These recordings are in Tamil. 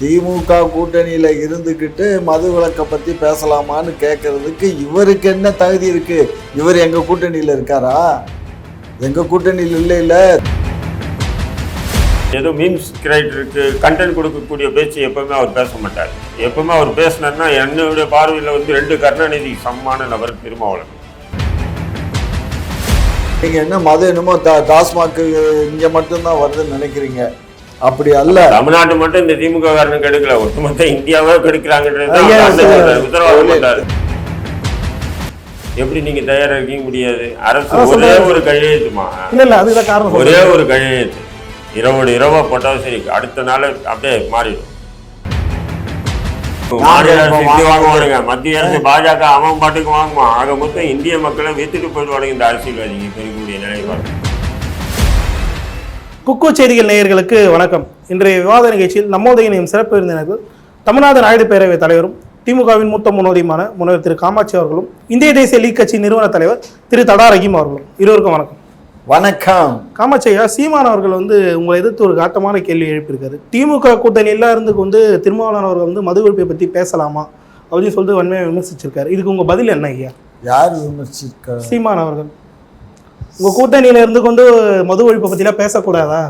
திமுக கூட்டணியில இருந்துக்கிட்டு மது விலக்கை பத்தி பேசலாமான்னு கேட்கறதுக்கு இவருக்கு என்ன தகுதி இருக்கு? இவர் எங்க கூட்டணியில இருக்காரா? எங்க கூட்டணியில் இல்லை இல்ல. ஏதோ மீம்ஸ் கிரியேட்டருக்கு கண்டென்ட் கொடுக்கக்கூடிய பேச்சு எப்பவுமே அவர் பேச மாட்டார். எப்பவுமே அவர் பேசினார்னா என்னுடைய பார்வையில் வந்து ரெண்டு கருணாநிதி சமமான நபர் திருமாவளவன். நீங்க என்ன மது என்னமோ டா- டாஸ்மாக் இங்க மட்டும்தான் வருதுன்னு நினைக்கிறீங்க. அப்படி அல்ல. தமிழ்நாட்டு மட்டும் இந்த திமுக காரணம் கெடுக்கல. ஒட்டுமொத்த இந்தியாவே கெடுக்கிறாங்கன்றது எப்படி நீங்க தயாரா இருக்க முடியாது. அரசு ஒரே. ஒரு கையெழுத்துமா? இல்ல காரணம் ஒரே. ஒரு கையெழுத்து. இரவோடு இரவா போட்டாலும் சரி அடுத்த நாள் அப்படியே மாறிடும். மாநில அரசு இப்படி வாங்குவானுங்க. மத்திய அரசு பாஜக அவன் பாட்டுக்கு வாங்குவான். ஆக மொத்தம் இந்திய மக்களை வித்துட்டு போயிடுவானுங்க இந்த அரசியல்வாதிங்க. இப்ப இருக்கக்கூடிய நிலைப்பாடு. குக்கு செய்திகள் நேயர்களுக்கு வணக்கம். இன்றைய விவாத நிகழ்ச்சியில் நம்மோதைய இணையும் சிறப்பு விருந்தினர்கள் தமிழ்நாடு நாயுடு பேரவைத் தலைவரும் திமுகவின் மூத்த முன்னோடியுமான முனைவர் திரு காமாட்சி அவர்களும் இந்திய தேசிய லீக் கட்சி நிறுவன தலைவர் திரு தடா ரஹீம் அவர்களும். இருவருக்கும் வணக்கம். வணக்கம். காமாட்சி ஐயா சீமான் அவர்கள் வந்து உங்களை எதிர்த்து ஒரு காட்டமான கேள்வி எழுப்பியிருக்காரு. திமுக கூட்டணியில இருந்து வந்து திருமாவளவன் அவர்கள் வந்து மது ஒழிப்பை பத்தி பேசலாமா அப்படின்னு சொல்லிட்டு வன்மையாக விமர்சிச்சிருக்காரு. இதுக்கு உங்க பதில் என்ன ஐயா? யார் விமர்சிக்க சீமான் அவர்கள். உங்க கூட்டணியில இருந்து கொண்டு மது ஒழிப்பை பத்திலாம் பேசக்கூடாதா?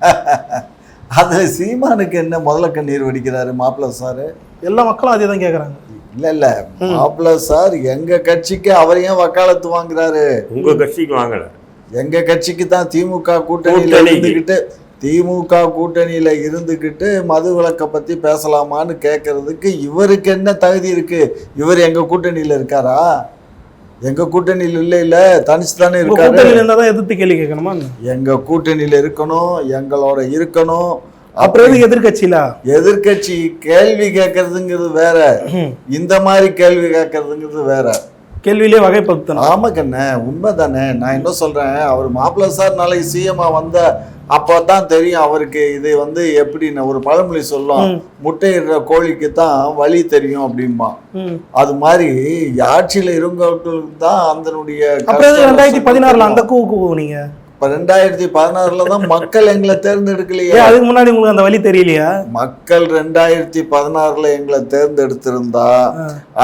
அதுல சீமானுக்கு என்ன முதல்ல கண்ணீர் வடிக்கிறாரு மாப்பிள்ள சாரு? எல்லா மக்களும் அதே தான் கேட்குறாங்க இல்ல இல்ல. மாப்பிள்ள சார் எங்க கட்சிக்கு அவர் ஏன் வக்காலத்து வாங்குறாரு? உங்க கட்சிக்கு வாங்கல. எங்க கட்சிக்கு தான் திமுக கூட்டணியில. இருந்துகிட்டு திமுக கூட்டணியில இருந்துகிட்டு மது விலக்கை பத்தி பேசலாமான்னு கேட்கறதுக்கு இவருக்கு என்ன தகுதி இருக்கு? இவர் எங்க கூட்டணியில இருக்காரா? எங்க கூட்டணியில் இல்ல இல்ல. தனிச்சு தானே இருக்காரு. தான் எதிர்த்து கேள்வி கேட்கணுமா? எங்க கூட்டணியில இருக்கணும் எங்களோட இருக்கணும். அப்புறம் எதுக்கு எதிர்கட்சியில எதிர்க்கட்சி கேள்வி கேட்கறதுங்கிறது வேற. இந்த மாதிரி கேள்வி கேட்கறதுங்கிறது வேற. கேள்வியிலே வகைப்படுத்தணும். ஆமா கண்ணே உண்மைதானே. நான் என்ன சொல்றேன்? அவர் மாப்பிள்ளை சார் நாளைக்கு சிஎம்மா வந்த அப்பதான் தெரியும் அவருக்கு இது வந்து எப்படின்னு ஒரு பழமொழி சொல்லும். முட்டையிடுற கோழிக்கு தான் வழி தெரியும் அப்படிம்பா ம். அது மாதிரி ஆட்சியில இருந்தவர்களுக்கு தான் அதனுடைய ரெண்டாயிரத்தி பதினாறுல அந்த. கூ கூ இப்ப ரெண்டாயிரத்தி பதினாறுல தான் மக்கள் எங்களை தேர்ந்தெடுக்கலையே. அதுக்கு முன்னாடி உங்களுக்கு அந்த வழி தெரியலையா? மக்கள் ரெண்டாயிரத்தி பதினாறுல எங்களை தேர்ந்தெடுத்திருந்தா.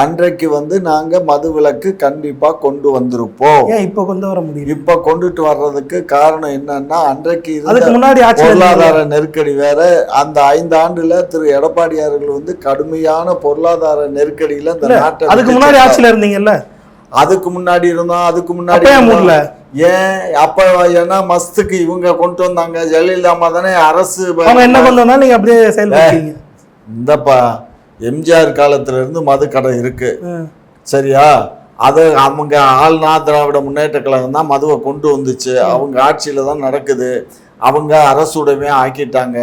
அன்றைக்கு வந்து நாங்க மது விலக்கு கண்டிப்பா கொண்டு வந்திருப்போம். இப்ப கொண்டு வர முடியல? இப்ப கொண்டுட்டு வர்றதுக்கு காரணம் என்னன்னா அன்றைக்கு அதுக்கு முன்னாடி பொருளாதார நெருக்கடி வேற. அந்த ஐந்து ஆண்டுல திரு எடப்பாடியார்கள் வந்து கடுமையான பொருளாதார நெருக்கடியில இந்த நாட்டை அதுக்கு முன்னாடி. ஆட்சியில இருந்தீங்கல்ல? அதுக்கு முன்னாடி இருந்தோம் அதுக்கு முன்னாடி ஏன்? அப்ப ஏன்னா மஸ்துக்கு இவங்க கொண்டு வந்தாங்க. ஜெயலலிதா அம்மா தானே அரசு என்ன வந்தாலும் நீங்க அப்படியே செயல்படுத்தீங்க இந்தப்பா எம்ஜிஆர் காலத்துல இருந்து மது கடை இருக்கு. சரியா? அது அவங்க ஆள்னா திராவிட முன்னேற்ற கழகம் தான் மதுவை கொண்டு வந்துச்சு. அவங்க ஆட்சியில தான் நடக்குது. அவங்க அரசுடைமை ஆக்கிட்டாங்க.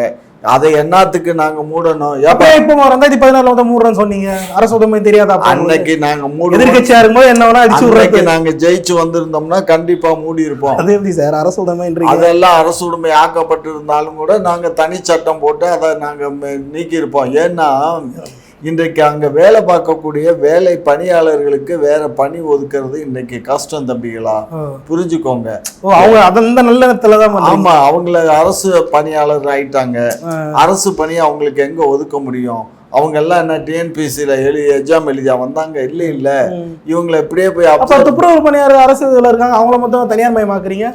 அதை என்னத்துக்கு நாங்க மூடணும்? ஏப்பா இப்போ ரெண்டாயிரத்தி பதினாறுல வந்து மூடுறேன்னு சொன்னீங்க. அரசு உதவி தெரியாதா? அன்னைக்கு நாங்க மூடுவோம். எதிர்க்கட்சியா இருக்கும்போது என்ன வேணா அடிச்சு அன்னைக்கு விடுறது நாங்க ஜெயிச்சு வந்திருந்தோம்னா கண்டிப்பா மூடி இருப்போம் அது எப்படி சார்? அரசு உதவின்றீங்க அதெல்லாம் அரசு உடைமை ஆக்கப்பட்டிருந்தாலும் கூட நாங்க தனி சட்டம் போட்டு அதை நாங்க ம- நீக்கியிருப்போம். ஏன்னா இன்றைக்கு அங்க வேலை பார்க்கக்கூடிய வேலை பணியாளர்களுக்கு வேற பணி ஒதுக்குறது இன்னைக்கு கஷ்டம் தம்பிகளா. புரிஞ்சுக்கோங்க. அவங்க அந்த நல்ல நேரத்துல தான் ஆமா அவங்கள அரசு பணியாளர் ஆயிட்டாங்க. அரசு பணி அவங்களுக்கு எங்க ஒதுக்க முடியும்? அவங்க எல்லாம் என்ன டிஎன்பிசியில எழுதி எக்ஸாம் எழுதியா வந்தாங்க இல்ல இல்ல. இவங்களை எப்படியே போய் அப்ப துப்புரவு பணியாளர் அரசு இதுல இருக்காங்க அவங்கள மொத்தம் தனியார் மயமாக்குறீங்க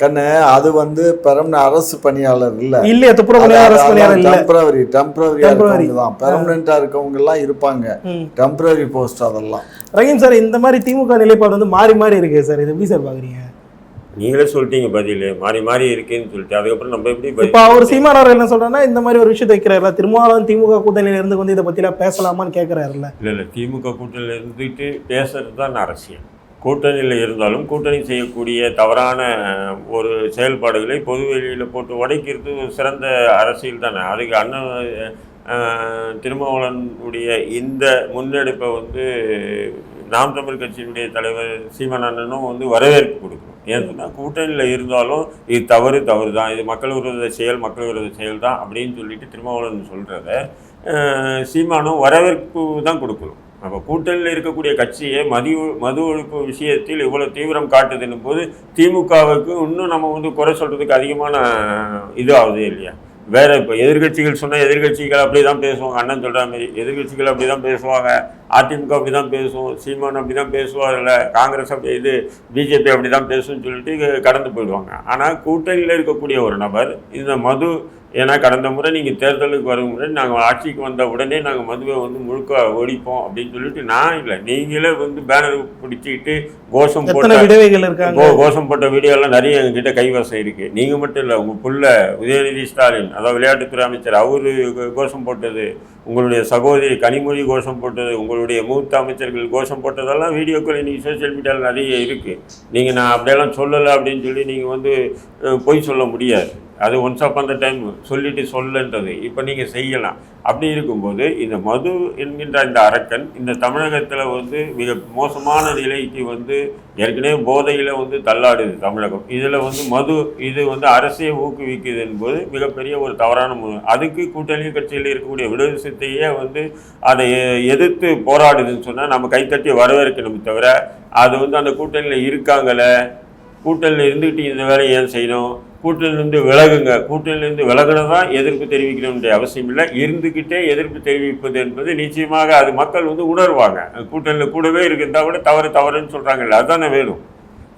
கண்ணு அது வந்து பெரம்ன அரசு பணியாளர் இல்ல. இல்லையா துப்புரவு அரசு பணியாளர் இல்ல. இருக்கவங்க தான். பெர்மனண்டா இருக்கவங்க எல்லாம் இருப்பாங்க. ம். டெம்பரரி போஸ்ட் அதெல்லாம். ரஹீம் சார் இந்த மாதிரி திமுக நிலைப்பாடு வந்து மாறி மாறி இருக்கு சார். இது எப்படி சார் பாக்குறீங்க? நீங்களே சொல்லிட்டீங்க பதில். மாறி மாறி இருக்கேன்னு சொல்லிட்டு. அதுக்கப்புறம் நம்ம எப்படி இப்ப அவர் சீமான் அவர் என்ன சொல்றாருன்னா இந்த மாதிரி ஒரு விஷயத்தை வைக்கிறாருல திருமாவளவன் திமுக கூட்டணியில இருந்து வந்து இதை பத்திலாம் பேசலாமான்னு கேக்குறாருல்ல. இல்லை இல்லை. திமுக கூட்டணியில் இருந்துட்டு பேசுறது தான் அரசியல். கூட்டணியில் இருந்தாலும் கூட்டணி செய்யக்கூடிய தவறான ஒரு செயல்பாடுகளை பொதுவெளியில் போட்டு உடைக்கிறது ஒரு சிறந்த அரசியல் தானே. அதுக்கு அண்ணன் திருமாவளனுடைய இந்த முன்னெடுப்பை வந்து நாம் தமிழ் கட்சியினுடைய தலைவர் சீமன் அண்ணனும் வந்து வரவேற்பு கொடுக்கணும். ஏன்னு சொன்னால் கூட்டணியில் இருந்தாலும் இது தவறு தவறு தான். இது மக்கள் விரோத செயல் மக்கள் விரோத செயல் தான் அப்படின்னு சொல்லிட்டு திருமாவளவன் சொல்கிறத சீமானும் வரவேற்பு தான் கொடுக்கணும். அப்போ கூட்டணியில் இருக்கக்கூடிய கட்சியை மது மது ஒழிப்பு விஷயத்தில் இவ்வளோ தீவிரம் காட்டுதுன்னும் போது திமுகவுக்கு இன்னும் நம்ம வந்து குறை சொல்கிறதுக்கு அதிகமான இது ஆகுது இல்லையா? வேற இப்போ எதிர்க்கட்சிகள் சொன்னால் எதிர்க்கட்சிகள் அப்படி தான் பேசுவாங்க அண்ணன் சொல்கிற மாதிரி. எதிர்கட்சிகள் அப்படி தான் பேசுவாங்க அதிமுக அப்படி தான் பேசும் சீமான் அப்படி தான் பேசுவார்ல காங்கிரஸ் அப்படி இது பிஜேபி அப்படி தான் பேசும்னு சொல்லிட்டு கடந்து போயிடுவாங்க. ஆனால் கூட்டணியில் இருக்கக்கூடிய ஒரு நபர் இந்த மது ஏன்னா கடந்த முறை நீங்கள் தேர்தலுக்கு வரும் முறை நாங்கள் ஆட்சிக்கு வந்த உடனே நாங்கள் மதுவை வந்து முழுக்க ஒழிப்போம் அப்படின்னு சொல்லிட்டு நான் இல்லை. நீங்களே வந்து பேனர் பிடிச்சிக்கிட்டு கோஷம் போட்ட விதவைகள் இருக்காங்க? கோஷம் போட்ட வீடியோலாம் நிறைய எங்ககிட்ட கைவசம் இருக்கு. நீங்க மட்டும் இல்லை உங்க புள்ள உதயநிதி ஸ்டாலின் அதாவது விளையாட்டுத்துறை அமைச்சர் அவரு கோஷம் போட்டது உங்களுடைய சகோதரி கனிமொழி கோஷம் போட்டது உங்களுடைய மூத்த அமைச்சர்கள் கோஷம் போட்டதெல்லாம் வீடியோக்கள் இன்னைக்கு சோஷியல் மீடியாவில் நிறைய இருக்கு. நீங்க நான் அப்படியெல்லாம் சொல்லலை அப்படின்னு சொல்லி நீங்க வந்து பொய் சொல்ல முடியாது. அது ஒன்ஸ் அப் அந்த டைம் சொல்லிட்டு சொல்லன்றது. இப்போ நீங்கள் செய்யலாம். அப்படி இருக்கும்போது இந்த மது என்கின்ற இந்த அரக்கன் இந்த தமிழகத்தில் வந்து மிக மோசமான நிலைக்கு வந்து ஏற்கனவே போதையில் வந்து தள்ளாடுது தமிழகம். இதில் வந்து மது இது வந்து அரசே ஊக்குவிக்குது என்பது மிகப்பெரிய ஒரு தவறான மு அதுக்கு கூட்டணி கட்சியில் இருக்கக்கூடிய விடுதலை சித்தையே வந்து அதை எதிர்த்து போராடுதுன்னு சொன்னால் நம்ம கைத்தட்டி வரவேற்கணும் தவிர அது வந்து அந்த கூட்டணியில் இருக்காங்களே கூட்டணியில் இருந்துக்கிட்டு இந்த வேலையை ஏன் செய்யணும்? கூட்டணியிலேருந்து விலகுங்க. கூட்டணியிலேருந்து விலகுனதா எதிர்ப்பு தெரிவிக்கணும்ன்ற அவசியம் இல்லை. இருந்துக்கிட்டே எதிர்ப்பு தெரிவிப்பது என்பது நிச்சயமாக அது மக்கள் வந்து உணர்வாங்க. கூட்டணியில் கூடவே இருக்குந்தா கூட தவறு தவறுன்னு சொல்கிறாங்கல்ல அதுதானே வேணும்.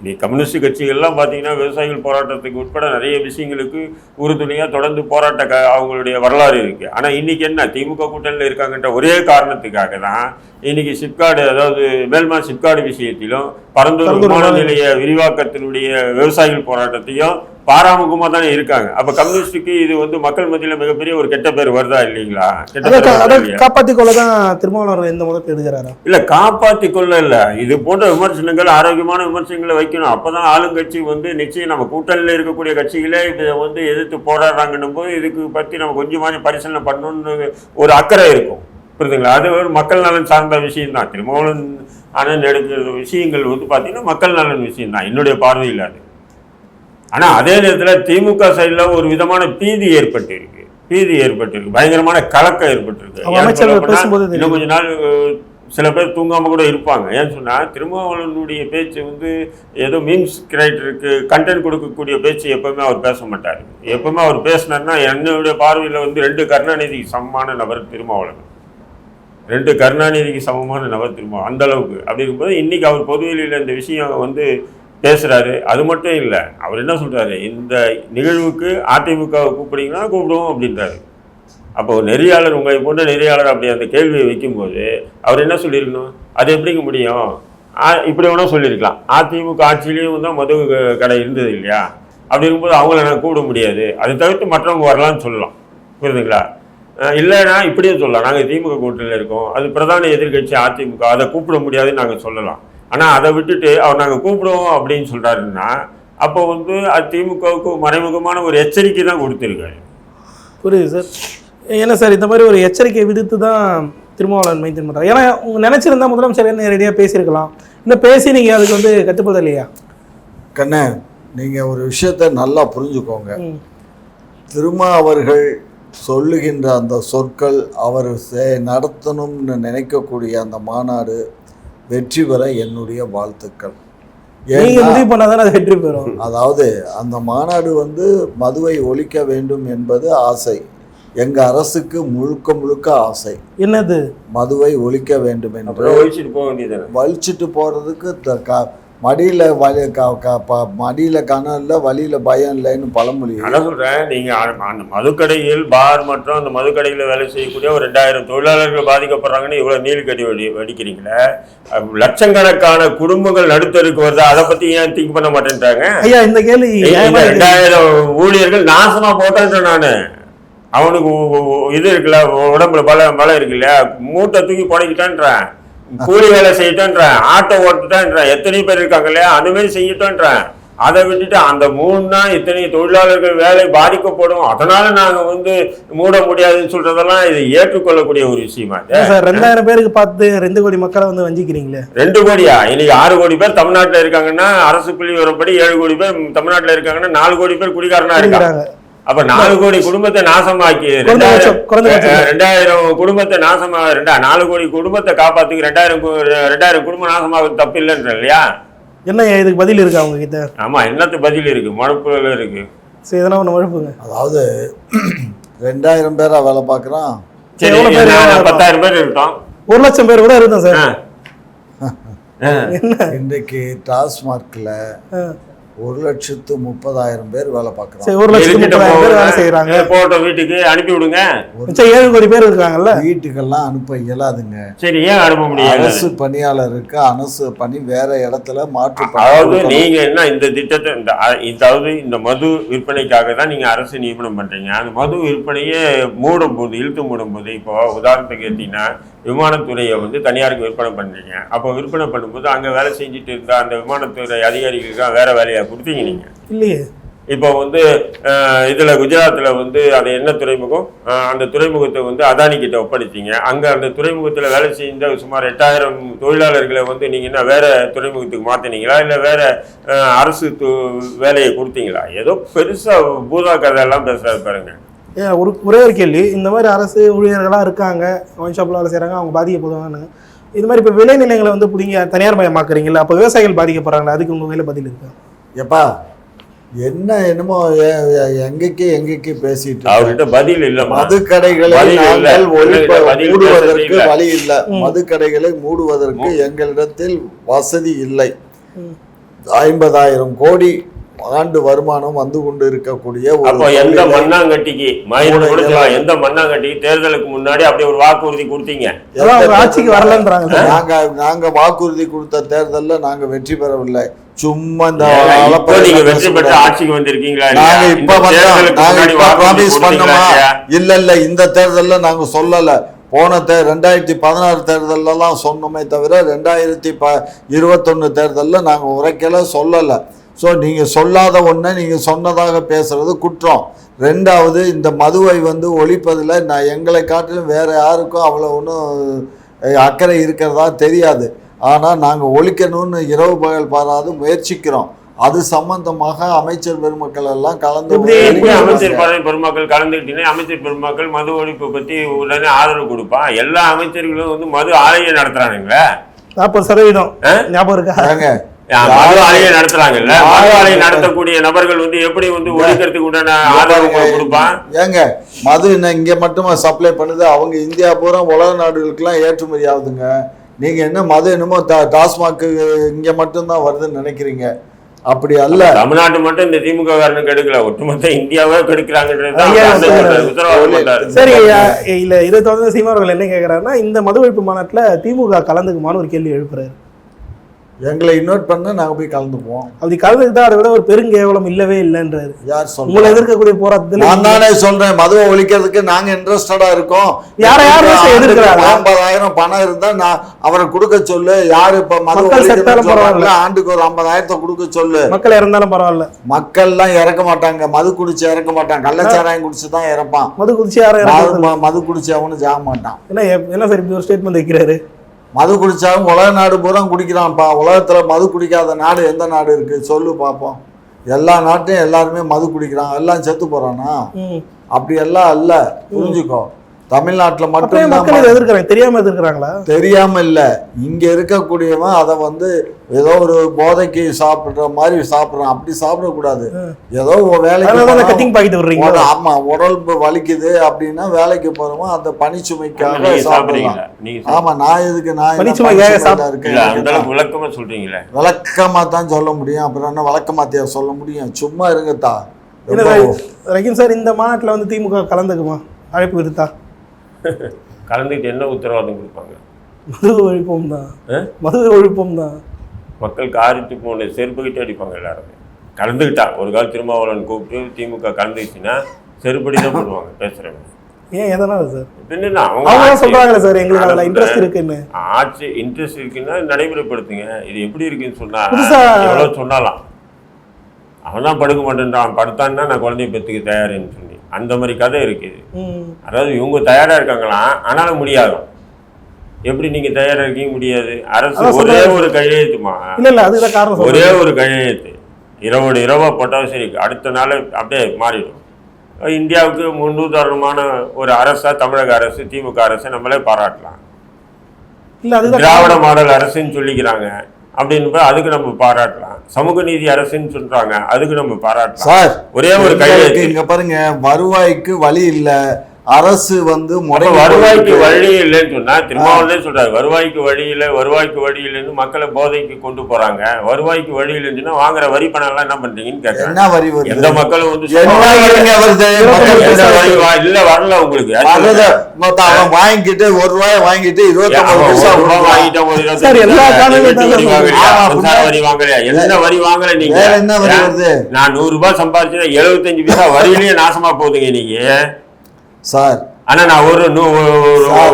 நீ கம்யூனிஸ்ட் கட்சிகள்லாம் பார்த்தீங்கன்னா விவசாயிகள் போராட்டத்துக்கு உட்பட நிறைய விஷயங்களுக்கு உறுதுணையாக தொடர்ந்து போராட்ட க அவங்களுடைய வரலாறு இருக்குது ஆனால் இன்னைக்கு என்ன? திமுக கூட்டணியில் இருக்காங்கன்ற ஒரே காரணத்துக்காக தான் இன்னைக்கு சிப்காடு அதாவது மேல்மா சிப்காடு விஷயத்திலும் பரந்தூர் விமான நிலைய விரிவாக்கத்தினுடைய விவசாயிகள் போராட்டத்தையும் பாராமுகமாக தானே இருக்காங்க. அப்போ கம்யூனிஸ்டுக்கு இது வந்து மக்கள் மத்தியில் மிகப்பெரிய ஒரு கெட்ட பேர் வருதா இல்லைங்களா? கெட்ட அதை பேர் கா- வருதா அதை இல்லையா? காப்பாற்றிக் கொள்ள தான் திருமாவளவன் இந்த முதல் எடுக்கிறாரா? இல்ல காப்பாத்தி கொள்ள இல்ல இது போன்ற விமர்சனங்கள் ஆரோக்கியமான விமர்சனங்களை வைக்கணும். அப்பதான் ஆளுங்கட்சி வந்து நிச்சயம் நம்ம கூட்டணியில் இருக்கக்கூடிய கட்சிகளே இதை வந்து எதிர்த்து போராடுறாங்கன்னும் போது இதுக்கு பத்தி நம்ம கொஞ்சமாச்சும் பரிசீலனை பண்ணணும்னு ஒரு அக்கறை இருக்கும். புரியுதுங்களா? அது ஒரு மக்கள் நலன் சார்ந்த விஷயம் தான் திருமாவளவன் அண்ணன் எடுக்கிற விஷயங்கள் வந்து பார்த்தீங்கன்னா மக்கள் நலன் விஷயம் தான் என்னுடைய பார்வையில் அது. ஆனா அதே நேரத்தில் திமுக சைடில் ஒரு விதமான பீதி ஏற்பட்டிருக்கு. பீதி ஏற்பட்டிருக்கு. பயங்கரமான கலக்கம் ஏற்பட்டிருக்கு. இன்னும் கொஞ்ச நாள் சில பேர் தூங்காம கூட இருப்பாங்க. ஏன்னு சொன்னா திருமாவளவனுடைய பேச்சு வந்து ஏதோ மீம்ஸ் கிரியேட்டருக்கு கண்டென்ட் கொடுக்கக்கூடிய பேச்சு எப்பவுமே அவர் பேச மாட்டார். எப்பவுமே அவர் பேசினார்னா என்னுடைய பார்வையில் வந்து ரெண்டு கருணாநிதிக்கு சமமான நபர் திருமாவளவன். ரெண்டு கருணாநிதிக்கு சமமான நபர் திரும்ப அந்த அளவுக்கு. அப்படி இருக்கும்போது இன்னைக்கு அவர் பொதுவெளியில் இந்த விஷயம் வந்து பேசுகிறாரு அது மட்டும் இல்லை அவர் என்ன சொல்கிறாரு இந்த நிகழ்வுக்கு அதிமுகவை கூப்பிடுங்கன்னா கூப்பிடுவோம் அப்படின்றாரு. அப்போ நெறியாளர் உங்களை போன்ற நெறியாளர் அப்படி அந்த கேள்வியை வைக்கும்போது அவர் என்ன சொல்லியிருக்கணும்? அது எப்படிங்க முடியும்? இப்படி வேணால் சொல்லியிருக்கலாம். அதிமுக ஆட்சியிலையும் தான் மது கடை இருந்தது இல்லையா? அப்படி இருக்கும்போது அவங்கள நான் கூப்பிட முடியாது. அதை தவிர்த்து மற்றவங்க வரலாம்னு சொல்லலாம். புரியுதுங்களா? இல்லைன்னா இப்படியே சொல்லலாம். நாங்கள் திமுக கூட்டணியில் இருக்கோம். அது பிரதான எதிர்க்கட்சி அதிமுக. அதை கூப்பிட முடியாதுன்னு நாங்கள் சொல்லலாம். ஆனால் அதை விட்டுட்டு அவர் நாங்கள் கூப்பிடுவோம் அப்படின்னு சொல்கிறாருன்னா அப்போ வந்து அது திமுகவுக்கு மறைமுகமான ஒரு எச்சரிக்கை தான் கொடுத்துருக்காரு. புரியுது சார். என்ன சார் இந்த மாதிரி ஒரு எச்சரிக்கை விடுத்து தான் திருமாவளவன் மெயின்டைன் பண்ணுறாரு ஏன்னா நினைச்சிருந்தா முதலமைச்சர் என்ன நேரடியாக பேசியிருக்கலாம். இன்னும் பேசி நீங்கள் அதுக்கு வந்து கட்டுப்பது இல்லையா? கண்ணே நீங்கள் ஒரு விஷயத்தை நல்லா புரிஞ்சுக்கோங்க. திருமா அவர்கள் சொல்லுகின்ற அந்த சொற்கள் அவர் செ- நடத்தணும்னு நினைக்கக்கூடிய அந்த மாநாடு வெற்றி பெற என்னுடைய வாழ்த்துக்கள். முடிவு பண்ணாதானே அது வெற்றி பெறும். அதாவது அந்த மாநாடு வந்து மதுவை ஒழிக்க வேண்டும் என்பது ஆசை. எங்க அரசுக்கு முழுக்க முழுக்க ஆசை. என்னது? மதுவை ஒழிக்க வேண்டும் என்று ஒழிச்சிட்டு போக வேண்டியதானே வலிச்சிட்டு போறதுக்கு த- க- மடியில வலி க க- ப- மடியில கனம் இல்லை வழியில பயம் இல்லைன்னு பழமொழி. நான் சொல்றேன். நீங்க அ- அந்த மதுக்கடையில் பார் மற்றும் அந்த மதுக்கடையில் வேலை செய்யக்கூடிய ஒரு ரெண்டாயிரம் தொழிலாளர்கள் பாதிக்கப்படுறாங்கன்னு இவ்வளவு நீல் கட்டி வடி வடிக்கிறீங்களே. லட்சக்கணக்கான குடும்பங்கள் நடுத்தருக்கு வருது. அதை பத்தி ஏன் திங்க் பண்ண மாட்டேன்றாங்க ஐயா இந்த கேள்வி. ரெண்டாயிரம் ஊழியர்கள் நாசமா போட்டேன் நானு. அவனுக்கு இது இருக்குல்ல உடம்புல பல பலம் இருக்கு இல்லையா மூட்டை தூக்கி புடைக்கிட்டான்றேன். கூலி வேலை செய்யட்டோன்றேன் ஆட்டோ ஓட்டுட்டான்றேன் எத்தனை பேர் இருக்காங்க இல்லையா? அந்த மாதிரி செய்யட்டோன்றேன் அதை விட்டுட்டு அந்த மூணுனா இத்தனை தொழிலாளர்கள் வேலை பாதிக்கப்படும். அதனால நாங்க வந்து மூட முடியாதுன்னு சொல்றதெல்லாம் இது ஏற்றுக்கொள்ளக்கூடிய ஒரு விஷயமா சார் ரெண்டாயிரம் பேருக்கு பார்த்து ரெண்டு கோடி மக்களை வந்து வஞ்சிக்கிறீங்களே? ரெண்டு கோடியா? இன்னைக்கு ஆறு கோடி பேர் தமிழ்நாட்டுல இருக்காங்கன்னா அரசு புள்ளி வரப்படி ஏழு கோடி பேர் தமிழ்நாட்டுல இருக்காங்கன்னா நாலு கோடி பேர் குடிகாரனா இருக்காங்க. அப்ப நாலு கோடி குடும்பத்தை நாசமாக்கி. ரெண்டாயிரம் குடும்பத்தை நாசமா ரெண்டா நாலு கோடி குடும்பத்தை காப்பாத்துக்கு ரெண்டாயிரம் ரெண்டாயிரம் குடும்பம் நாசமாகுது தப்பு இல்லைன்ற இல்லையா? என்ன இதுக்கு பதில் இருக்கா அவங்க கிட்ட ஆமா என்னத்து பதில் இருக்கு? மனுப்புல இருக்கு. சரி இதெல்லாம் ஒன்று உழப்புங்க அதாவது ரெண்டாயிரம் பேரா வேலை பார்க்குறான். சரி பத்தாயிரம் பேர் இருக்கோம். ஒரு லட்சம் பேர் கூட இருந்தோம் சார். இன்றைக்கு டாஸ்மார்க்கில். ஒரு லட்சத்து முப்பதாயிரம் பேர் வேலை பார்க்குறான் சரி ஒரு லட்சத்து முப்பதாயிரம் பேர் வேலை போங்க. செய்யறாங்க போட்டோ வீட்டுக்கு அனுப்பி விடுங்க. மிச்சம் ஏழு கோடி பேர் இருக்காங்கல்ல. வீட்டுக்கெல்லாம் அனுப்ப இயலாதுங்க. சரி ஏன் அனுப்ப முடியாது அரசு பணியாளருக்கு அரசு பணி வேற இடத்துல மாற்று அதாவது கொடுக்கணும். நீங்க என்ன இந்த திட்டத்தை இந்த இதாவது இந்த மது விற்பனைக்காக தான் நீங்க அரசு நியமனம் பண்றீங்க. அந்த மது விற்பனையே மூடும் போது இழுத்து மூடும் போது இப்போ உதாரணத்துக்கு எடுத்தீங்கன்னா விமானத்துறையை வந்து தனியாருக்கு விற்பனை பண்றீங்க. அப்போ விற்பனை பண்ணும்போது அங்க வேலை செஞ்சுட்டு இருந்த அந்த விமானத்துறை அதிகாரிகளுக்கு வேற வேலையா கொடுத்தீங்க நீங்க? இல்லையே. இப்போ வந்து இதுல குஜராத்ல வந்து அது என்ன துறைமுகம்? அந்த துறைமுகத்தை வந்து அதானி கிட்ட ஒப்படைச்சீங்க அங்க அந்த துறைமுகத்துல வேலை செய்த சுமார் எட்டாயிரம் தொழிலாளர்களை வந்து நீங்க என்ன வேற துறைமுகத்துக்கு மாத்தினீங்களா? இல்ல வேற அரசு வேலையை கொடுத்தீங்களா? ஏதோ பெருசா பூதா கதையெல்லாம் பேசுறாரு பாருங்க. ஏன் ஒரு ஒரே ஒரு கேள்வி. இந்த மாதிரி அரசு ஊழியர்களாக இருக்காங்க ஒயின் ஷாப்பில் வேலை செய்கிறாங்க அவங்க பாதிக்கப்படுவாங்க இது மாதிரி இப்போ விளைநிலங்களை வந்து பிடிங்க தனியார் மயமாக்குறீங்களா அப்போ விவசாயிகள் பாதிக்கப்படுறாங்களா? அதுக்கு உங்கள் கையில் பதில் இருக்கா? எப்பா என்ன என்னமோ எங்கேக்கு எங்கேக்கு பேசிட்டு? அவர்கிட்ட பதில் இல்லம்மா. மது கடைகளை இல்ல. மூடுவதற்கு இல்ல. வழி இல்லை. மது கடைகளை மூடுவதற்கு எங்களிடத்தில் வசதி இல்லை. ஐம்பதாயிரம் கோடி ஆண்டு வருமானம் வந்து கொண்டு இருக்கக்கூடிய ஒரு அப்போ எந்த மண்ணாங்கட்டிக்கு? மயில் கொடுக்கலாம் எந்த மண்ணாங்கட்டிக்கு தேர்தலுக்கு முன்னாடி அப்படி ஒரு வாக்குறுதி கொடுத்தீங்க? ஆட்சிக்கு வரலன்றாங்க நாங்க நாங்க வாக்குறுதி கொடுத்த தேர்தல்ல நாங்க வெற்றி பெறவில்லை. சும்மா இந்த நீங்க வெற்றி பெற்று. ஆட்சிக்கு வந்திருக்கீங்களா நாங்க? இப்ப இப்ப ப்ராமிஸ் பண்ணோமா? இல்ல இல்ல இந்த தேர்தல்ல நாங்க சொல்லல. போன தே ரெண்டாயிரத்தி பதினாறு தேர்தலெல்லாம் சொன்னோமே தவிர ரெண்டாயிரத்தி ப இருபத்தொன்னு தேர்தல்ல நாங்க உரைக்கல சொல்லல. ஸோ நீங்க சொல்லாத ஒன்றை நீங்க சொன்னதாக பேசுறது குற்றம். ரெண்டாவது இந்த மதுவை வந்து ஒழிப்பதில் நான் எங்களை காட்டிலும் வேற யாருக்கும் அவ்வளோ ஒன்றும் அக்கறை இருக்கிறதா தெரியாது. ஆனால் நாங்கள் ஒழிக்கணும்னு இரவு பகல் பாராது முயற்சிக்கிறோம். அது சம்பந்தமாக அமைச்சர் பெருமக்கள் எல்லாம் கலந்து. அமைச்சர் பெருமக்கள் கலந்துக்கிட்டீங்கன்னா அமைச்சர் பெருமக்கள் மது ஒழிப்பு பத்தி உடனே ஆதரவு கொடுப்பான் எல்லா அமைச்சர்களும் வந்து மது ஆலையை நடத்துறானுங்களே. நாற்பது சதவீதம். ஞாபகம் இருக்கா? ஆலையை நடத்துறாங்கல்ல. ஆலை நடத்தக்கூடிய நபர்கள் வந்து எப்படி வந்து ஒழிக்கிறதுக்கு உண்டான ஆதரவு கொடுப்பான் ஏங்க மது என்ன இங்க மட்டுமா சப்ளை பண்ணுது? அவங்க இந்தியா பூரா உலக நாடுகளுக்கெல்லாம் ஏற்றுமதி ஆகுதுங்க. நீங்க என்ன மது என்னமோ டாஸ்மாக்கு இங்க மட்டும்தான் வருதுன்னு நினைக்கிறீங்க. அப்படி அல்ல. தமிழ்நாட்டு மட்டும் இந்த திமுக காரனுக்கு எடுக்கல. ஒட்டுமொத்த இந்தியாவே கெடுக்கிறாங்கன்றது பண்றாரு சரி இல்ல இதை தொடர்ந்து சீமானவர்கள் என்ன கேட்குறாருன்னா இந்த மது ஒழிப்பு மாநாட்டுல திமுக கலந்துக்குமான்னு ஒரு கேள்வி எழுப்புறாரு. எங்களை இன்வைட் பண்ண நாங்க போய் கலந்துக்குவோம். அப்படி கலந்துக்கிட்டா அதை விட ஒரு பெருங்கேவலம் இல்லவே இல்லைன்றாரு. யார் உங்களை சொல்ல எதிர்க்கக்கூடிய போராட்டத்தில் நான் தானே சொல்றேன் மதுவை ஒழிக்கிறதுக்கு நாங்க இன்ட்ரெஸ்டடா இருக்கோம். யார யார்? ஐம்பதாயிரம் பணம் இருந்தா நான் அவரை கொடுக்க சொல்லு. யாரு இப்ப மக்கள் செத்தாலும் பரவாயில்ல. ஆண்டுக்கு ஒரு ஐம்பதாயிரத்தை கொடுக்க சொல்லு. மக்கள் இறந்தாலும் பரவாயில்ல. மக்கள்லாம் இறக்க மாட்டாங்க. மது குடிச்சு இறக்க மாட்டாங்க. கள்ளச்சாராயம் குடிச்சு தான் இறப்பான். மது குதிச்சு யாரும் மது குடிச்சு அவனு ஜாக மாட்டான். என்ன எப்- என்ன சார் இப்படி ஒரு ஸ்டேட்மெண்ட் வைக்கிறாரு? மது குடிச்சாலும் உலக நாடு பூரா குடிக்கிறான்ப்பா. உலகத்துல மது குடிக்காத நாடு எந்த நாடு இருக்கு? சொல்லு பார்ப்போம் எல்லா நாட்டையும் எல்லாருமே மது குடிக்கிறான். எல்லாம் செத்து போறானா? ம். அப்படி எல்லாம் அல்ல. புரிஞ்சுக்கோ. தமிழ்நாட்டுல மட்டும் மக்கள் இதை எதிர்க்கிறாங்க. தெரியாம எதிர்க்கிறாங்களா? தெரியாம இல்ல. இங்க இருக்கக்கூடியவன் அதை வந்து ஏதோ ஒரு போதைக்கு சாப்பிடுற மாதிரி சாப்பிடுறான். அப்படி சாப்பிடக்கூடாது ஏதோ ஒரு வேலைக்கு கட்டிங் பாக்கெட் விடுறீங்க உட- ஆமா உடம்பு வலிக்குது அப்படின்னா வேலைக்கு போறவன் அந்த பனிச்சுமைக்காக சாப்பிடுறீங்களா? ஆமா நான் எதுக்கு நான் என்ன பனிச்சுமைக்காக பனிச்சுமையில சாப்பிட- இருக்கேன்? இல்ல எனக்கு அந்த என்ன? அளவுக்கு விளக்கமா சொல்றீங்களே. விளக்கமா தான் சொல்ல முடியும். அப்புறம் என்ன விளக்கமாத்தியா சொல்ல முடியும்? சும்மா இருங்கத்தா. என்ன ரொம்ப- சார் ரஹீம் சார் இந்த மாநாட்டுல வந்து திமுக கலந்துக்குமா? அழைப்பு விடுத்தா? கலந்துக்கிட்டு என்ன உத்தரவாதம் கொடுப்பாங்க? மது ஒழிப்போம் தான் ஆ? மது ஒழிப்போம் தான் மக்கள் காரிட்டு போன செருப்புக்கிட்டே அடிப்பாங்க எல்லாருமே. கலந்துக்கிட்டா ஒரு கால் திருமாவளவன் கூப்பிட்டு திமுக கலந்துக்கிச்சுன்னா செருப்படி தான் போடுவாங்க பேசுறவங்க. ஏன் எதனால சார் என்னன்னா அவங்க சொல்றாங்களே சார் எங்களுக்கு அதுல இன்ட்ரெஸ்ட் இருக்குன்னு. ஆட்சி இன்ட்ரெஸ்ட் இருக்குன்னா நடைமுறைப்படுத்துங்க. இது எப்படி இருக்குன்னு சொன்னா புதுசா- எவ்வளவு சொன்னாலாம். அவன் தான் படுக்க மாட்டேன்றான் படுத்தான்னா நான் குழந்தைய பெற்றுக்க தயாருன்னு அந்த மாதிரி கதை இருக்குது. அதாவது இவங்க தயாரா இருக்காங்களாம் ஆனாலும் முடியாது. எப்படி நீங்க தயாரா இருக்கீங்க? முடியாது. அரசு ஒரே. ஒரு கையெழுத்துமா? இல்ல இல்ல அதுதான் காரணம் ஒரே ஒரு கையெழுத்து. இரவோடு இரவா போட்டாலும் சரி அடுத்த நாள் அப்படியே மாறிடும். இந்தியாவுக்கு முன்னுதாரணமான ஒரு அரசா தமிழக அரசு திமுக அரசு நம்மளே பாராட்டலாம். திராவிட. மாடல் அரசுன்னு சொல்லிக்கிறாங்க. அப்படின்னு அதுக்கு நம்ம பாராட்டலாம். சமூக நீதி அரசுன்னு சொல்றாங்க அதுக்கு நம்ம பாராட்டலாம். சார் ஒரே ஒரு கையெழுத்து. இங்க பாருங்க வருவாய்க்கு வழி இல்ல. அரசு வந்து வருவாய்க்கு. வழி இல்லைன்னு சொன்னா திருமாவளவனே சொல்றாரு வருவாய்க்கு வழி இல்லை வருவாய்க்கு வழி இல்லைன்னு மக்களை போதைக்கு கொண்டு போறாங்க. வருவாய்க்கு வழி இல்லைன்னு சொன்னா வாங்குற வரி பணம் எல்லாம் என்ன பண்றீங்கன்னு கேட்கறேன் என்ன வரி எந்த வருது மக்களும் வந்து எந்த பேசுறது? வரி வா- இல்ல வரல உங்களுக்கு. அவன் வாங்கிட்டு ஒரு ரூபாய் வாங்கிட்டு இருபத்தி வீட்டு வரி வாங்கலையா, என்ன வரி வாங்கல நீங்க? என்ன வரி? வருது? நான் நூறு ரூபாய் சம்பாதிச்சா எழுபத்தஞ்சு பைசா வரியிலேயே நாசமா போகுதுங்க நீங்க சார். ஆனா நான் ஒரு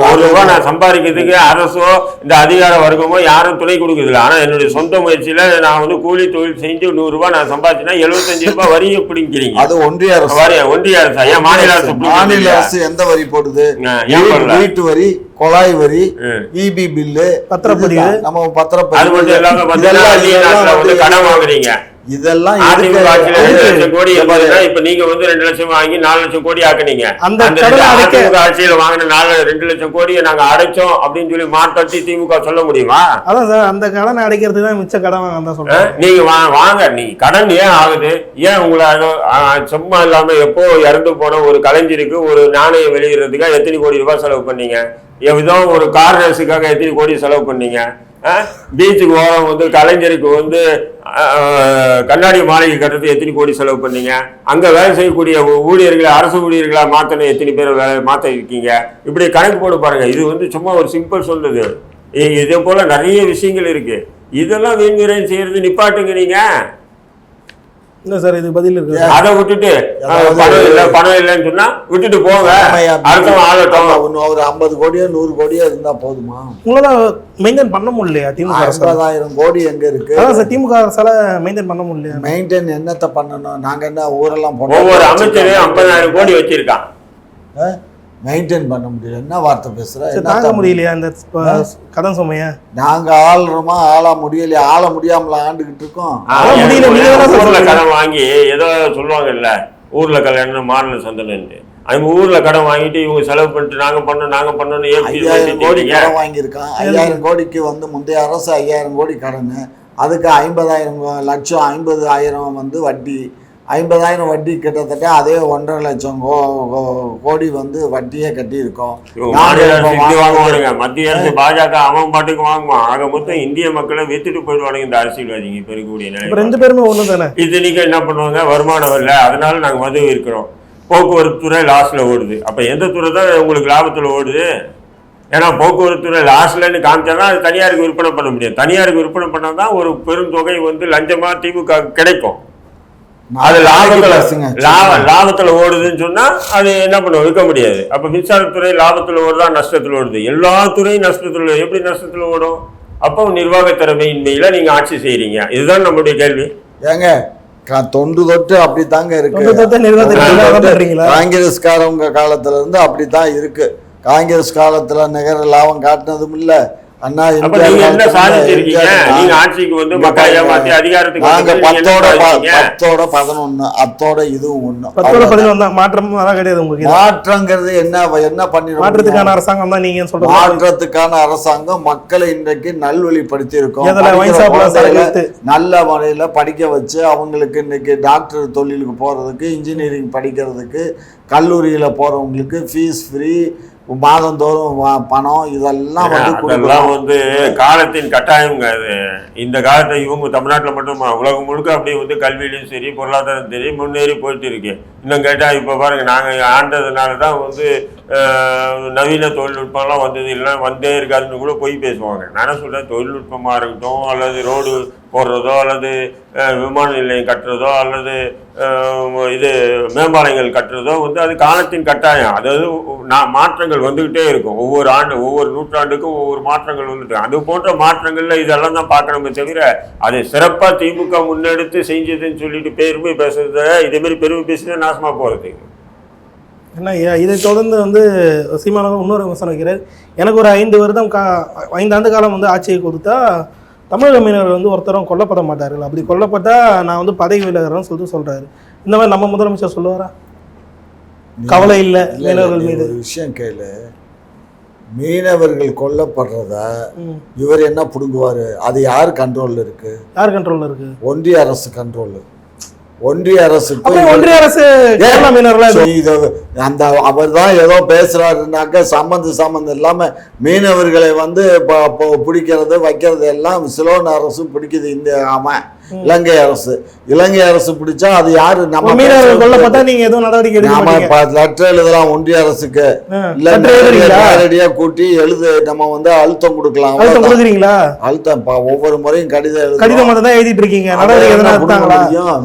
ஒரு ரூபாய் நான் சம்பாதிக்கிறதுக்கு அரசோ இந்த அதிகார வர்க்கமோ யாரும் துணை கொடுக்குறதில்ல. ஆனா என்னுடைய சொந்த முயற்சியில நான் வந்து கூலி தொழில் செஞ்சு நூறு ரூபாய் நான் சம்பாதிச்சேன்னா எழுபத்தஞ்சு ரூபாய் வரியை பிடிக்கிறீங்க. அது ஒன்றிய அரசு. வரி ஒன்றிய அரசு. ஐயா மாநில அரசு. மாநில. அரசு எந்த வரி போடுது? ஏன் வீட்டு- வரி குழாய் வரி. இபி பில்லு பத்திரப்பதிவு. இதுதான். நம்ம பத்திரப்பதிவு. அது மட்டும் இல்லாம வந்து கடன் வாங்குறீங்க. இதெல்லாம் இப்ப நீங்க வந்து ரெண்டு லட்சம் வாங்கி நாலு லட்சம் கோடி ஆக்குனீங்க. அந்த ஆட்சியில வாங்கின நாலு ரெண்டு லட்சம் கோடியை நாங்க அடைச்சோம் அப்படின்னு சொல்லி மாட்டாட்டி திமுக சொல்ல முடியுமா? அதான் சார் அந்த கடனை அடைக்கிறதுக்கு தான் மிச்ச கடன் வாங்க? சொல்றேன் நீங்க வாங்க. நீ கடன் ஏன் ஆகுது? ஏன் உங்களை சும்மா இல்லாம எப்போ இறந்து போன ஒரு கலைஞருக்கு ஒரு நாணயம் வெளியிடுறதுக்காக எத்தனை கோடி ரூபாய் செலவு பண்ணீங்க? ஏதோ ஒரு கார் ரேஸுக்காக எத்தனை கோடி செலவு பண்ணீங்க? பீச்சுக்கு ஓரம் வந்து கலைஞருக்கு வந்து கண்ணாடி மாளிகை கட்டுறது எத்தனை கோடி செலவு பண்ணீங்க? அங்கே வேலை செய்யக்கூடிய ஊழியர்களை அரசு ஊழியர்களா மாற்றணும் எத்தனை பேர் வேலை மாற்ற இருக்கீங்க? இப்படி கணக்கு போட பாருங்கள் இது வந்து சும்மா ஒரு சிம்பிள் சொல்லுது இதே போல் நிறைய விஷயங்கள் இருக்குது இதெல்லாம் வீண் செய்கிறது செய்யறது நிப்பாட்டுங்க இல்லை சார் இது பதில் இருக்கு? அதை விட்டுட்டு பணம் இல்ல பணம் இல்லைன்னு சொன்னா விட்டுட்டு போங்க. அடுத்தவன் ஆளட்டும் இன்னும் ஒரு ஐம்பது கோடியோ நூறு கோடியோ இருந்தா போதுமா? உங்களால மெயின்டைன் பண்ண முடியலையா திமுக ஐம்பதாயிரம் கோடி எங்க இருக்கு? அதான் சார் திமுக அரசால மெயின்டைன் பண்ண முடியலையா? மெயின்டைன் என்னத்த பண்ணணும்? நாங்க என்ன ஊரெல்லாம் ஒவ்வொரு அமைச்சரும் ஐம்பதாயிரம் கோடி வச்சிருக்கான். மெயின்டைன் பண்ண முடியல. என்ன வார்த்தை என்ன தாங்க? முடியலையா இந்த கடன் சுமைய? நாங்க ஆளுறோமா? ஆள முடியலையா? ஆள முடியாமல ஆண்டுகிட்டு இருக்கோம். ஊர்ல. கடன் வாங்கி ஏதோ சொல்லுவாங்கல்ல ஊர்ல கல்யாணம் மாநில சந்தனன்ட்டு அவங்க ஊர்ல கடன் வாங்கிட்டு இவங்க செலவு பண்ணிட்டு நாங்க பண்ணோம் நாங்க பண்ணோம்னு ஏன் ஐயாயிரம் கோடி கடன் வாங்கியிருக்கான். ஐயாயிரம் கோடிக்கு வந்து முந்தைய அரசு ஐயாயிரம் கோடி கடன். அதுக்கு ஐம்பதாயிரம் லட்சம் ஐம்பது ஆயிரம் வந்து வட்டி. ஐம்பதாயிரம் வட்டி கிட்டத்தட்ட அதே ஒன்றரை லட்சம் கோடி வந்து வட்டியே வாங்குறது- வாங்குவானுங்க. மத்திய அரசு பாஜக அவன் பாட்டுக்கு வாங்குவான் ஆக மொத்தம் இந்திய மக்களை வித்துட்டு போயிடுவானுங்க இந்த அரசியல்வாதிங்க. இப்ப இருக்கக்கூடிய இப்ப நிலை ரெண்டு பேருமே ஒண்ணு தானே? இத்தனைக்கும் என்ன பண்ணுவாங்க? வருமானம் இல்லை அதனால நாங்கள் மது இருக்கிறோம். போக்குவரத்து துறை லாஸ்ட்ல ஓடுது. அப்போ எந்த துறை தான் உங்களுக்கு லாபத்தில் ஓடுது? ஏன்னா போக்குவரத்து துறை லாஸ்ட்லன்னு காமிச்சாதான் அது தனியாருக்கு விற்பனை பண்ண முடியும். தனியாருக்கு விற்பனை பண்ணால் தான் ஒரு பெருந்தொகை வந்து லஞ்சமாக திமுக கிடைக்கும். அது லாபத்துல பேசுங்க. லாப லாபத்துல ஓடுதுன்னு சொன்னா அது என்ன பண்ணுவோம் விற்க முடியாது. அப்ப மின்சாரத்துறை லாபத்துல ஓடுதா நஷ்டத்துல ஓடுது? எல்லா துறையும் நஷ்டத்துல. எப்படி நஷ்டத்துல ஓடும்? அப்போ நிர்வாக திறமையின்மையில நீங்க ஆட்சி செய்றீங்க. இதுதான் நம்முடைய கேள்வி. ஏங்க க- தொன்று தொட்டு இருக்கு. இல்லாம தொட்டு பண்றீங்களா? காங்கிரஸ்காரவங்க காலத்துல இருந்து அப்படித்தான் இருக்கு. காங்கிரஸ் காலத்துல நிகர லாபம் காட்டினதும் இல்ல. அண்ணா என்ன சாதிச்சிருக்கீங்க? எம்ஜிஆர் நீங்க ஆட்சிக்கு வந்து இங்க மக்களை பாருங்க. ஏமாத்தி அதிகாரத்துக்கு நாங்க வந்து நீங்க என்ன பத்தோட பதினொன்னு அத்தோட இதுவும் ஒண்ணு. பத்தோட. பதினொன்று தான். மாற்றம் அதான் கிடையாது உங்களுக்கு. மாற்றங்கிறது என்ன என்ன பண்ணிடும் மாற்றத்துக்கான அரசாங்கம் தான் நீங்க மாற்றத்துக்கான அரசாங்கம் மக்களை இன்றைக்கு நல்வழிப்படுத்தி இருக்கோம். நல்ல முறையில் படிக்க வச்சு அவங்களுக்கு இன்னைக்கு டாக்டர் தொழிலுக்கு போகிறதுக்கு இன்ஜினியரிங் படிக்கிறதுக்கு கல்லூரியில் போகிறவங்களுக்கு ஃபீஸ் ஃப்ரீ மாதந்தோறும் பணம் இதெல்லாம் வந்து அதெல்லாம் வந்து காலத்தின் கட்டாயம்ங்க அது. இந்த காலத்தை இவங்க தமிழ்நாட்டில் மட்டுமா உலகம் முழுக்க அப்படியே வந்து கல்வியிலையும் சரி பொருளாதாரம் சரி முன்னேறி போயிட்டு இருக்கு. இன்னும் கேட்டால் இப்போ பாருங்கள் நாங்கள் ஆண்டதுனால தான் வந்து நவீன தொழில்நுட்பம்லாம் வந்தது. இல்லைன்னா வந்தே இருக்காதுன்னு கூட போய் பேசுவாங்க. நான் சொல்கிறேன் தொழில்நுட்பமாக இருக்கட்டும் அல்லது ரோடு போடுறதோ அல்லது விமான நிலையம் கட்டுறதோ அல்லது இது மேம்பாலங்கள் கட்டுறதோ வந்து அது காலத்தின் கட்டாயம். அதாவது நான் மாற்றங்கள் வந்துக்கிட்டே இருக்கும். ஒவ்வொரு ஆண்டு ஒவ்வொரு நூற்றாண்டுக்கும் ஒவ்வொரு மாற்றங்கள் வந்துட்டு அது போன்ற மாற்றங்களில் இதெல்லாம் தான் பார்க்கணுமே தவிர அது சிறப்பாக திமுக முன்னெடுத்து செஞ்சதுன்னு சொல்லிட்டு பெருமை பேசுறத இதேமாரி பெருமை பேசினா நாசமா போறது. என்ன ஐயா, இதை தொடர்ந்து வந்து சீமானவர் இன்னொரு விமர்சனம் வைக்கிறார். எனக்கு ஒரு ஐந்து வருடம் கா ஐந்து ஆண்டு காலம் வந்து ஆட்சியை கொடுத்தா தமிழக மீனவர் வந்து ஒருத்தரும் கொல்லப்பட மாட்டார்கள். அப்படி கொல்லப்பட்டா நான் வந்து பதவி விலகிறேன்னு சொல்லிட்டு சொல்றாரு. இந்த மாதிரி நம்ம முதலமைச்சர் சொல்லுவாரா? கவலை இல்லை மீனவர்கள் மீது. ஒரு விஷயம் கேளு. மீனவர்கள் கொல்லப்படுறத. இவர் என்ன புடுங்குவாரு? அது யார் கண்ட்ரோல்ல இருக்கு? யார் கண்ட்ரோல்ல இருக்கு? ஒன்றிய அரசு கண்ட்ரோல் ஒன்றிய அப்ப ஒன்றிய அரசு கேரளா மீனவர்களா அந்த அவர் தான் ஏதோ பேசுறாருனாக்க சம்மந்த சம்மந்தம் இல்லாம மீனவர்களை வந்து பிடிக்கிறது வைக்கிறது எல்லாம் சிலோன் அரசு பிடிக்குது இந்த ஆமா. இலங்கை அரசு. இலங்கை அரசு பிடிச்சா அது யாரு? நம்ம நீங்க எதுவும் நடவடிக்கை எடுக்க லெட்டர் எழுதலாம் ஒன்றிய அரசுக்கு. இல்ல? நேரடியா கூட்டி எழுது நம்ம வந்து அழுத்தம் கொடுக்கலாம். அழுத்தம். கொடுக்குறீங்களா? அழுத்தம் ஒவ்வொரு முறையும் கடிதம். கடிதம் மட்டும் தான் எழுதிட்டு இருக்கீங்க நடவடிக்கை எதுனா எடுத்தாங்களா?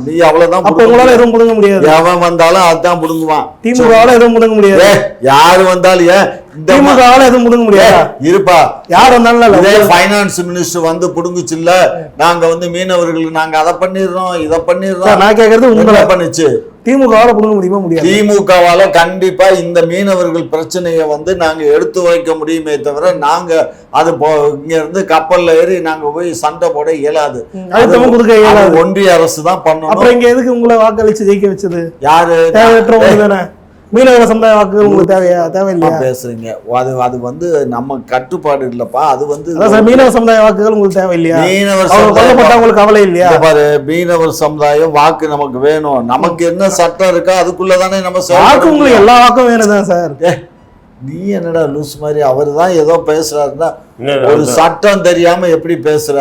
நீ அவ்வளவுதான் அப்ப உங்களால. எதுவும் முடுங்க முடியாது. எவன் வந்தாலும் அதான் புடுங்குவான். திமுகவால எதுவும் முடுங்க முடியாது. யாரு வந்தாலும் ஏன் திமுகவால எதுவும் முடுங்க முடியாது? இருப்பா. யார் வந்தாலும் இல்ல. இதே ஃபைனான்ஸ் மினிஸ்டர் வந்து புடுங்குச்சுல்ல நாங்க வந்து மீனவர்களுக்கு நாங்க அதை பண்ணிடுறோம் இதை பண்ணிடுறோம். நான் கேக்குறது உங்களை பண்ணுச்சு? திமுகவால புடுங்க முடியுமா முடியாது? திமுகவால கண்டிப்பா இந்த மீனவர்கள் பிரச்சனையை வந்து நாங்க எடுத்து வைக்க முடியுமே தவிர நாங்க அது இங்க இருந்து கப்பல்ல ஏறி நாங்க போய் சண்டை போட இயலாது. கொடுக்க இயலாது. ஒன்றிய அரசு தான் பண்ணணும். அப்புறம் இங்க எதுக்கு உங்களை வாக்களிச்சு ஜெயிக்க வச்சது? யாரு? மீனவர சமுதாய வாக்குகள் உங்களுக்கு தேவையா தேவையில்லையா? பேசுறீங்க. அது அது வந்து நம்ம கட்டுப்பாடு இல்லப்பா. அது வந்து மீனவ சமுதாய வாக்குகள் உங்களுக்கு தேவையில்லையா? மீனவர் உங்களுக்கு கவலை இல்லையா? பாரு மீனவர் சமுதாயம் வாக்கு நமக்கு வேணும். நமக்கு என்ன சட்டம் இருக்கோ அதுக்குள்ளதானே நம்ம வாக்கு உங்களுக்கு. எல்லா வாக்கும் வேணும் தான் சார் நீ என்னடா லூஸ் மாதிரி அவர் தான் ஏதோ பேசுறாருன்னா ஒரு சட்டம் தெரியாம எப்படி பேசுற?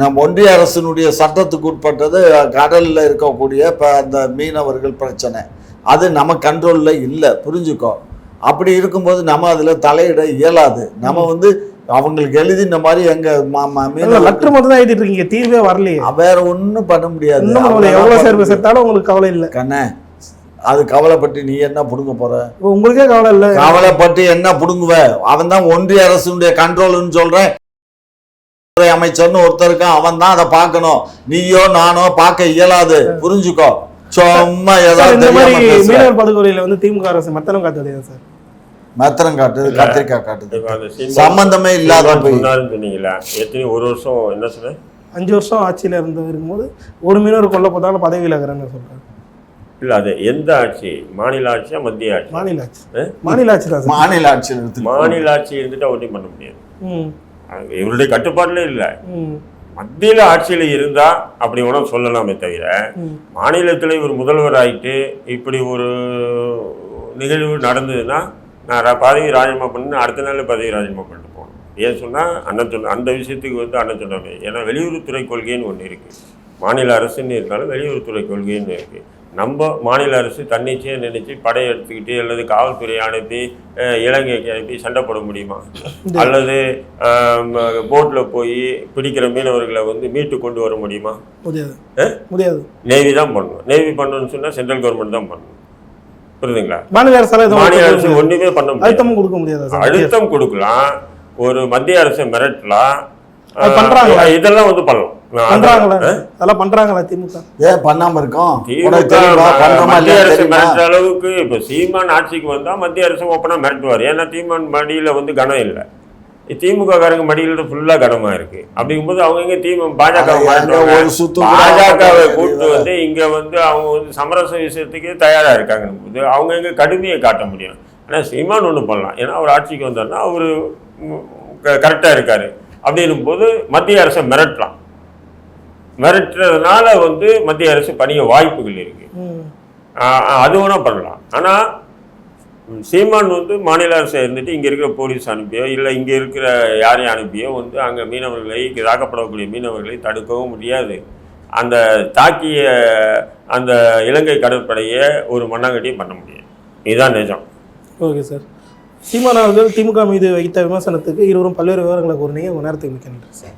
நம்ம ஒன்றிய அரசினுடைய சட்டத்துக்கு உட்பட்டது கடல்ல இருக்கக்கூடிய இப்ப அந்த மீனவர்கள் பிரச்சனை. அது நம்ம கண்ட்ரோல்ல இல்லை புரிஞ்சுக்கோ. அப்படி இருக்கும்போது நம்ம அதுல தலையிட இயலாது. நம்ம வந்து அவங்களுக்கு எழுதி இந்த மாதிரி எங்க லெட்டர் மட்டும் தான் எழுதிட்டு இருக்கீங்க தீர்வே வரலையே. வேற ஒண்ணும் பண்ண முடியாது. சேர்ப்பு முடியும்? சேர்த்தாலும் உங்களுக்கு கவலை இல்லை. கண்ணே அது கவலைப்பட்டு நீ என்ன புடுங்க போற? உங்களுக்கே கவலை இல்லை. கவலைப்பட்டு என்ன புடுங்குவ? அவன் தான் ஒன்றிய அரசுடைய கண்ட்ரோல்னு சொல்றேன் அமைச்சர்னு ஒருத்தர் இருக்கான். அவன் தான் அதை பார்க்கணும். நீயோ நானோ பார்க்க இயலாது. புரிஞ்சுக்கோ. சும்மா ஏதாவது இந்த மாதிரி. மீனவர் படுகொலையில வந்து திமுக அரசு மத்தனம் காத்தது சார். மெத்தனம் காட்டுது கத்திரிக்காய் காட்டுது. சம்பந்தமே இல்லாத சொன்னீங்களா எத்தனை ஒரு வருஷம் என்ன சொன்ன அஞ்சு வருஷம் ஆட்சியில இருந்து இருக்கும்போது ஒரு மீனவர் கொல்லப்பட்டாலும் பதவி விலகிறேன்னு சொல்றாரு இல்ல அது எந்த ஆட்சி? மாநில ஆட்சியா மத்திய ஆட்சி மாநில ஆட்சி? மாநில ஆட்சி தான் மாநில இருந்து மாநில ஆட்சி இருந்துட்டா ஒன்றும் பண்ண முடியாது. இவருடைய கட்டுப்பாடுல இல்ல. ம். மத்தியில ஆட்சியில இருந்தா அப்படி வேணா சொல்லலாமே தவிர மாநிலத்தில் இவர் முதல்வர் ஆயிட்டு இப்படி ஒரு நிகழ்வு நடந்ததுன்னா நான் பதவி ராஜினாமா பண்ணி அடுத்த நாள் பதவி ராஜினாமா பண்ணிட்டு போகணும். ஏன் சொன்னால் அண்ணன் சொன்ன அந்த விஷயத்துக்கு வந்து அண்ணன் சொன்னாங்க ஏன்னா வெளியுறவுத்துறை கொள்கைன்னு ஒன்று இருக்குது மாநில அரசுன்னு இருந்தாலும் வெளியுறவுத்துறை கொள்கைன்னு இருக்குது நம்ம மாநில அரசு தன்னிச்சையாக நினைச்சு படை எடுத்துக்கிட்டு அல்லது காவல்துறையை அனுப்பி இலங்கைக்கு அனுப்பி சண்டை போட முடியுமா? அல்லது போட்டில் போய் பிடிக்கிற மீனவர்களை வந்து மீட்டு கொண்டு வர முடியுமா? முடியாது. நேவி தான் பண்ணணும். நேவி பண்ணணும்னு சொன்னா சென்ட்ரல் கவர்மெண்ட் தான் பண்ணணும். புரியுதுங்களா? மாநில எதுவும் மாநில அரசு. ஒண்ணுமே பண்ண முடியாது. அழுத்தமும் கொடுக்க முடியாது அழுத்தம் கொடுக்கலாம். ஒரு மத்திய அரசை மிரட்டலாம். இதெல்லாம் வந்து பண்ணலாம். பண்றாங்களா? அதெல்லாம் பண்றாங்களா திமுக? ஏன் பண்ணாம இருக்கோம். திமுக உனக்கு தெரியுமா? பண்றோமா மத்திய அரசு மிரட்டுற அளவுக்கு இப்ப சீமான் ஆட்சிக்கு வந்தா மத்திய அரசு ஓப்பனா மிரட்டுவார். ஏன்னா தீமான் மடியில வந்து கனம் இல்லை. திமுக காரங்க மடியில ஃபுல்லா கனமா இருக்கு. அப்படிங்கும்போது அவங்க எங்க திமுக பாஜக பாஜகவை கூட்டு வந்து இங்க வந்து அவங்க வந்து சமரச விஷயத்துக்கு தயாரா இருக்காங்க போது அவங்க எங்க கடுமையை காட்ட முடியும். ஆனா சீமான் ஒண்ணு பண்ணலாம். ஏன்னா அவர் ஆட்சிக்கு வந்தாருன்னா அவரு கரெக்டா இருக்காரு. அப்படின்னும் போது மத்திய அரசை மிரட்டலாம். மிரட்டுறதுனால வந்து மத்திய அரசு பணிய வாய்ப்புகள் இருக்கு. அது வேணா பண்ணலாம். ஆனா ம், சீமான் வந்து மாநில அரசை இருந்துட்டு இங்க இருக்கிற போலீஸ் அனுப்பியோ இல்லை இங்க இருக்கிற யாரையும் அனுப்பியோ வந்து அங்க மீனவர்களை தாக்கப்படக்கூடிய மீனவர்களை தடுக்கவும் முடியாது. அந்த தாக்கிய அந்த இலங்கை கடற்படையை ஒரு மண்ணாங்கட்டியும் பண்ண முடியும் இதுதான் நிஜம். Okay sir. சீமான் அவர்கள் திமுக மீது வைத்த விமர்சனத்துக்கு இருவரும் பல்வேறு விவரங்களை கூறினீங்க. உங்க நேரத்துக்கு மிக்க நன்றி சார்.